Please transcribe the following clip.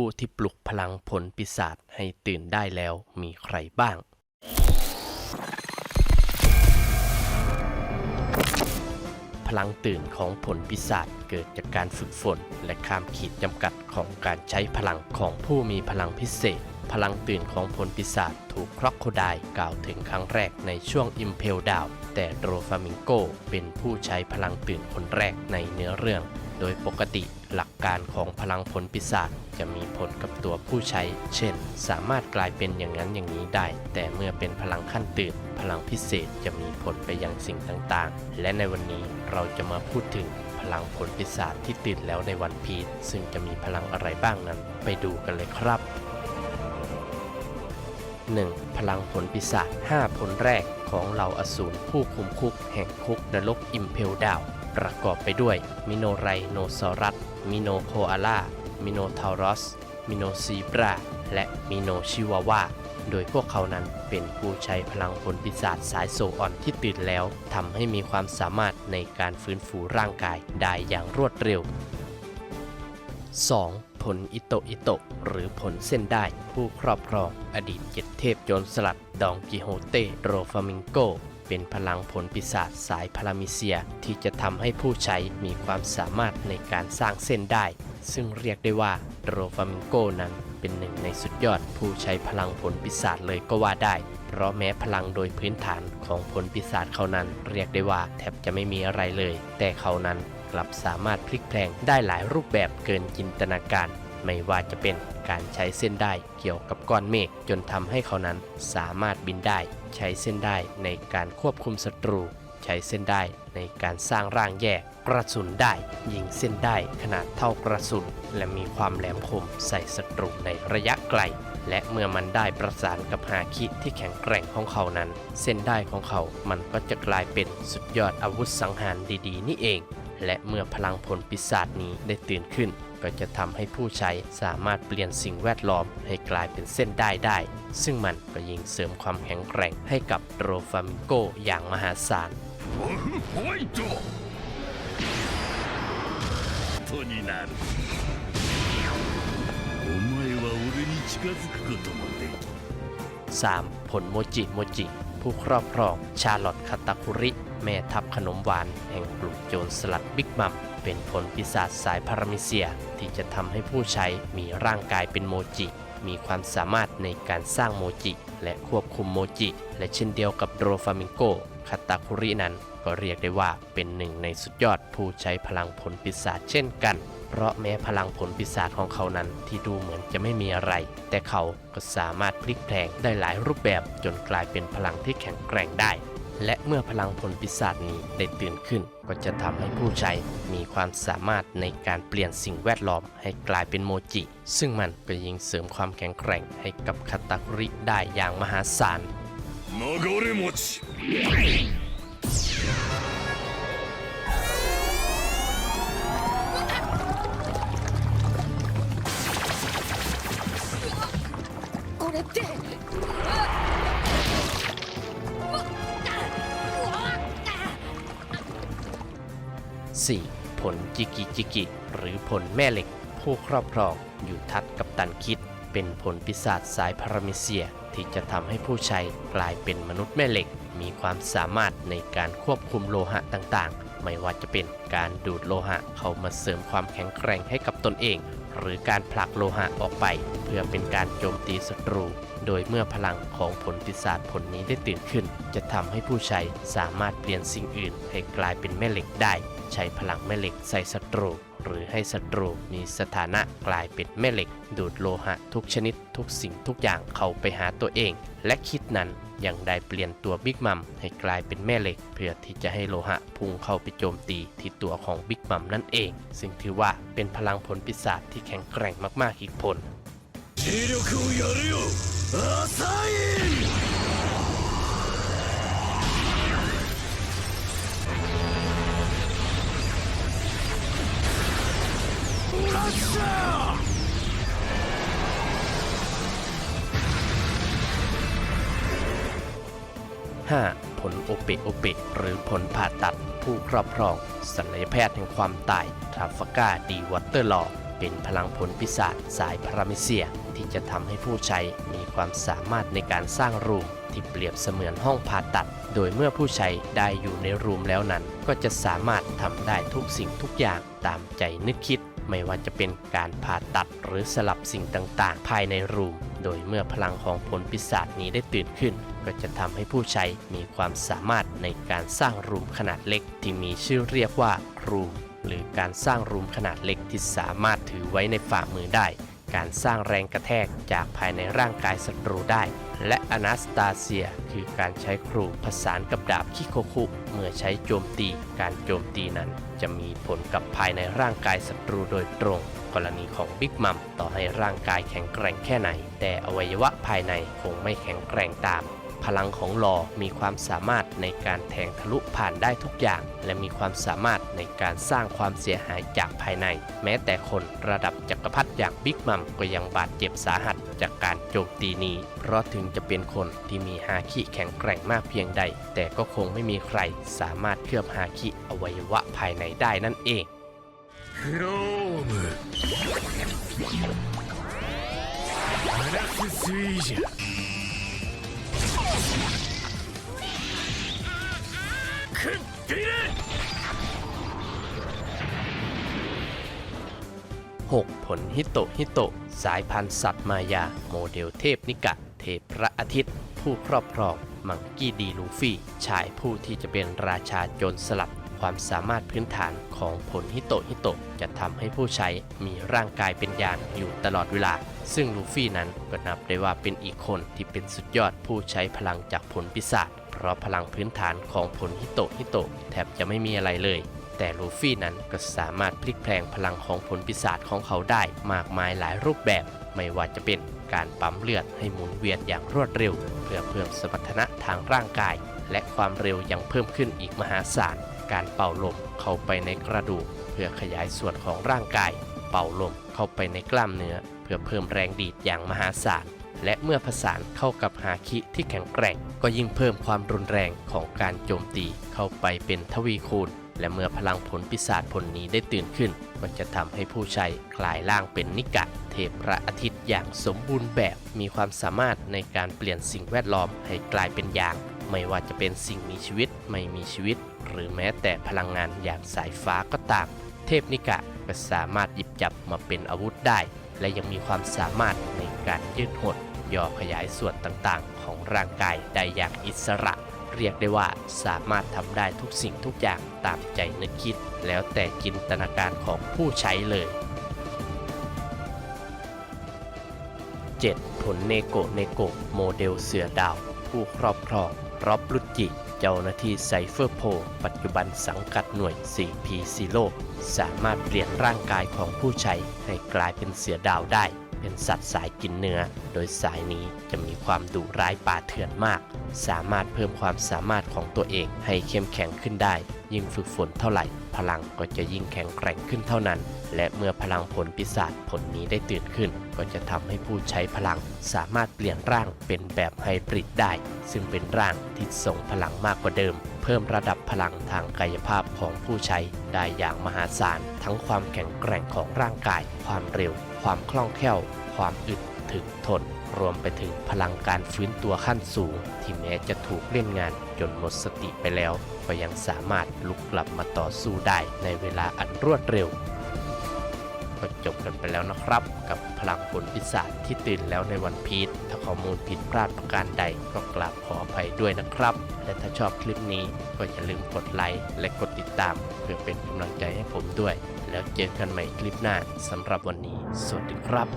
ผู้ที่ปลุกพลังผลปีศาจให้ตื่นได้แล้วมีใครบ้าง พลังตื่นของผลปีศาจเกิดจากการฝึกฝน และข้ามขีดจำกัดของการใช้พลังของผู้มีพลังพิเศษ พลังตื่นของผลปีศาจถูกครอกโคไดกล่าวถึงครั้งแรกในช่วงอิมเพลดาวแต่โดรฟามิงโกเป็นผู้ใช้พลังตื่นคนแรกในเนื้อเรื่อง ดยปกติหลักการของพลังผลปีศาจจะมีผลกับตัวผู้ใช้ เช่น สามารถกลายเป็นอย่างนั้นอย่างนี้ได้ แต่เมื่อเป็นพลังขั้นตื่น พลังพิเศษจะมีผลไปยังสิ่งต่างๆ และในวันนี้เราจะมาพูดถึงพลังผลปีศาจที่ตื่นแล้วในวันพีชซึ่งจะมีพลังอะไรบ้างนั้น ไปดูกันเลยครับ 1. พลังผลปีศาจ5ผลแรกของเหล่าอสูรผู้คุมคุกแห่งคุกนรกอิมเพลดาว ประกอบไปด้วยมิโนไรโนซอรัส มิโนโคอาล่า มิโนทารอส มิโนซีบรา และมิโนชิวาวาโดยพวกเขานั้นเป็นผู้ใช้พลังผลปีศาจสายโซอ่อนที่ตื่นแล้วทำให้มีความสามารถในการฟื้นฟูร่างกายได้อย่างรวดเร็ว 2. ผลอิโตอิโตหรือผลเส้นได้ผู้ครอบครอง อดีตเจ็ดเทพโจรสลัด ดองกิโฮเต โรฟามิงโก เป็นพลังผลปีศาจสายพารามิเซียที่จะทำให้ผู้ใช้มีความสามารถในการสร้างเส้นได้ ซึ่งเรียกได้ว่าโรฟามิงโกนั้นเป็นหนึ่งในสุดยอดผู้ใช้พลังผลปีศาจเลยก็ว่าได้ เพราะแม้พลังโดยพื้นฐานของผลปีศาจเขานั้น เรียกได้ว่าแทบจะไม่มีอะไรเลย แต่เขานั้นกลับสามารถพลิกแพลงได้หลายรูปแบบเกินจินตนาการ ไม่ว่าจะเป็นการใช้เส้นได้เกี่ยวกับก้อนเมฆจนทำให้เขานั้นสามารถบินได้ ใช้เส้นได้ในการควบคุมศัตรู ใช้เส้นได้ในการสร้างร่างแยกกระสุนได้ ยิงเส้นได้ขนาดเท่ากระสุน และมีความแหลมคมใส่ศัตรูในระยะไกล และเมื่อมันได้ประสานกับฮาคิที่แข็งแกร่งของเขานั้น เส้นได้ของเขา มันก็จะกลายเป็นสุดยอดอาวุธสังหารดีๆ นี่เอง และเมื่อพลังผลปีศาจนี้ได้ตื่นขึ้น ก็จะทำให้ผู้ใช้สามารถเปลี่ยนสิ่งแวดล้อมให้กลายเป็นเส้นได้ได้ ซึ่งมันก็ยิ่งเสริมความแข็งแกร่งให้กับโรฟามิโกอย่างมหาศาลสามผลโมจิโมจิ ผู้ครอบครองชาลอตคาตาคุริ แม่ทัพขนมหวานแห่งกลุ่มโจรสลัดบิ๊กมัมเป็นผลปีศาจสายพารามิเซีย ที่จะทำให้ผู้ใช้มีร่างกายเป็นโมจิ มีความสามารถในการสร้างโมจิ และควบคุมโมจิ และเช่นเดียวกับโดรฟามิงโกคาตาคุรินั้นก็เรียกได้ว่าเป็นหนึ่งในสุดยอดผู้ใช้พลังผลปีศาจเช่นกัน เพราะแม้พลังผลปีศาจของเขานั้นที่ดูเหมือนจะไม่มีอะไร แต่เขาก็สามารถพลิกแพลงได้หลายรูปแบบจนกลายเป็นพลังที่แข็งแกร่งได้ และเมื่อพลังผลปีศาจนี้ได้ตื่นขึ้น ก็จะทำให้ผู้ใช้มีความสามารถในการเปลี่ยนสิ่งแวดล้อมให้กลายเป็นโมจิ ซึ่งมันก็ยิ่งเสริมความแข็งแกร่งให้กับคาตาคุริได้อย่างมหาศาล 流れ持ち これって 4. ผลจิกิจิกิ หรือผลแม่เหล็ก ผู้ครอบครองอยู่ทัดกับตันคิด เป็นผลปีศาจสายพารามิเซียที่จะทำให้ผู้ใช้กลายเป็นมนุษย์แม่เหล็ก มีความสามารถในการควบคุมโลหะต่างๆ ไม่ว่าจะเป็นการดูดโลหะเข้ามาเสริมความแข็งแกร่งให้กับตนเอง หรือการผลักโลหะออกไป เพื่อเป็นการโจมตีศัตรู โดยเมื่อพลังของผลปีศาจผลนี้ได้ตื่นขึ้น จะทำให้ผู้ใช้สามารถเปลี่ยนสิ่งอื่น ให้กลายเป็นแม่เหล็กได้ ใช้พลังแม่เหล็กใส่ศัตรู หรือให้ศัตรูมีสถานะกลายเป็นแม่เหล็ก ดูดโลหะทุกชนิดทุกสิ่งทุกอย่างเข้าไปหาตัวเอง และคิดนั้น ยังได้เปลี่ยนตัวบิ๊กมัมให้กลายเป็นแม่เหล็ก เพื่อที่จะให้โลหะพุ่งเข้าไปโจมตีที่ตัวของบิ๊กมัมนั่นเอง ซึ่งถือว่าเป็นพลังผลปีศาจที่แข็งแกร่งมากๆอีกผล 気力をやるよアサインラッシャー 5. ผลโอเปโอเปหรือผลผ่าตัดผู้ครอบครองศัลยแพทย์แห่งความตายทราฟก้าดีวัตเตอร์ลอเป็นพลังผลปีศาจสายพารามิเซีย ที่จะทำให้ผู้ใช้มีความสามารถในการสร้างรูม ที่เปรียบเสมือนห้องผ่าตัด โดยเมื่อผู้ใช้ได้อยู่ในรูมแล้วนั้น ก็จะสามารถทำได้ทุกสิ่งทุกอย่างตามใจนึกคิด ไม่ว่าจะเป็นการผ่าตัดหรือสลับสิ่งต่างๆ ภายในรูม โดยเมื่อพลังของผลปีศาจนี้ได้ตื่นขึ้น ก็จะทำให้ผู้ใช้มีความสามารถในการสร้างรูมขนาดเล็ก ที่มีชื่อเรียกว่ารูม หรือการสร้างรูมขนาดเล็กที่สามารถถือไว้ในฝ่ามือได้ การสร้างแรงกระแทกจากภายในร่างกายศัตรูได้ และอนาสตาเซียคือการใช้ครูผสานกับดาบคิโคคุ เมื่อใช้โจมตี การโจมตีนั้น จะมีผลกับภายในร่างกายศัตรูโดยตรง กรณีของบิ๊กมัมต่อให้ร่างกายแข็งแกร่งแค่ไหน แต่อวัยวะภายในคงไม่แข็งแกร่งตาม พลังของลอมีความสามารถในการแทงทะลุผ่านได้ทุกอย่าง และมีความสามารถในการสร้างความเสียหายจากภายใน แม้แต่คนระดับจักรพรรดิอย่างบิ๊กมัมก็ยังบาดเจ็บสาหัสจากการโจมตีนี้ เพราะถึงจะเป็นคนที่มีฮาคิแข็งแกร่งมากเพียงใด แต่ก็คงไม่มีใครสามารถเคลือบฮาคิอวัยวะภายในได้นั่นเอง クロームアナススイージャ ขึ้นดีเลย 6. ผลฮิโตฮิโตสายพันธุ์สัตว์มายา โมเดลเทพนิกะ เทพพระอาทิตย์ ผู้ครอบครองมังกี้ดีลูฟี่ชายผู้ที่จะเป็นราชาโจรสลัด ความสามารถพื้นฐานของผลฮิโตฮิโตจะทำให้ผู้ใช้มีร่างกายเป็นยานอยู่ตลอดเวลา ซึ่งลูฟี่นั้นก็นับได้ว่าเป็นอีกคนที่เป็นสุดยอดผู้ใช้พลังจากผลปิศาจ เพราะพลังพื้นฐานของผลฮิโตฮิโตแทบจะไม่มีอะไรเลย แต่ลูฟี่นั้นก็สามารถพลิกแพลงพลังของผลปีศาจของเขาได้มากมายหลายรูปแบบ ไม่ว่าจะเป็นการปั๊มเลือดให้หมุนเวียนอย่างรวดเร็ว เพื่อเพิ่มสมรรถนะทางร่างกาย และความเร็วยังเพิ่มขึ้นอีกมหาศาล การเป่าลมเข้าไปในกระดูก เพื่อขยายส่วนของร่างกาย เป่าลมเข้าไปในกล้ามเนื้อ เพื่อเพิ่มแรงดีดอย่างมหาศาล และเมื่อผสานเข้ากับฮาคิที่แข็งแกร่ง ก็ยิ่งเพิ่มความรุนแรงของการโจมตีเข้าไปเป็นทวีคูณ และเมื่อพลังผลปีศาจผลนี้ได้ตื่นขึ้นก็จะทำให้ผู้ใช้กลายร่างเป็นนิกะ เทพพระอาทิตย์อย่างสมบูรณ์แบบ มีความสามารถในการเปลี่ยนสิ่งแวดล้อมให้กลายเป็นอย่าง ไม่ว่าจะเป็นสิ่งมีชีวิตไม่มีชีวิต หรือแม้แต่พลังงานอย่างสายฟ้าก็ตาม เทพนิกะก็สามารถหยิบจับมาเป็นอาวุธได้ และยังมีความสามารถในการยืดหด ย่อขยายส่วนต่างๆ ของร่างกายได้อย่างอิสระ เรียกได้ว่าสามารถทำได้ทุกสิ่งทุกอย่างตามใจนึกคิด แล้วแต่จินตนาการของผู้ใช้เลย 7. ผลเนโกเนโกโมเดลเสือดาว ผู้ครอบครองรอบรุจิเจ้าหน้าที่ไซเฟอร์โพปัจจุบันสังกัดหน่วย 4P ซีโ o สามารถเปลี่ยนร่างกายของผู้ใช้ให้กลายเป็นเสือดาวได้ เป็นสัตว์สายกินเนื้อ โดยสายนี้จะมีความดุร้ายป่าเถื่อนมาก สามารถเพิ่มความสามารถของตัวเองให้เข้มแข็งขึ้นได้ ยิ่งฝึกฝนเท่าไหร่ พลังก็จะยิ่งแข็งแกร่งขึ้นเท่านั้น และเมื่อพลังผลปีศาจผลนี้ได้ตื่นขึ้น ก็จะทำให้ผู้ใช้พลังสามารถเปลี่ยนร่างเป็นแบบไฮบริดได้ ซึ่งเป็นร่างที่ส่งพลังมากกว่าเดิม เพิ่มระดับพลังทางกายภาพของผู้ใช้ได้อย่างมหาศาล ทั้งความแข็งแกร่งของร่างกาย ความเร็ว ความคล่องแคล่ว ความอึดถึกทน รวมไปถึงพลังการฟื้นตัวขั้นสูง ที่แม้จะถูกเล่นงานจนหมดสติไปแล้ว ก็ยังสามารถลุกกลับมาต่อสู้ได้ในเวลาอันรวดเร็วก็จบกันไปแล้วนะครับ กับพลังผลพิศาจที่ตื่นแล้วในวันพีชถ้าข้อมูลผิดพลาดประการใดก็กราบขออภัยด้วยนะครับ และถ้าชอบคลิปนี้ก็อย่าลืมกดไลค์และกดติดตาม เพื่อเป็นกำลังใจให้ผมด้วย แล้วเจอกันใหม่คลิปหน้าสำหรับวันนี้ สวัสดีครับ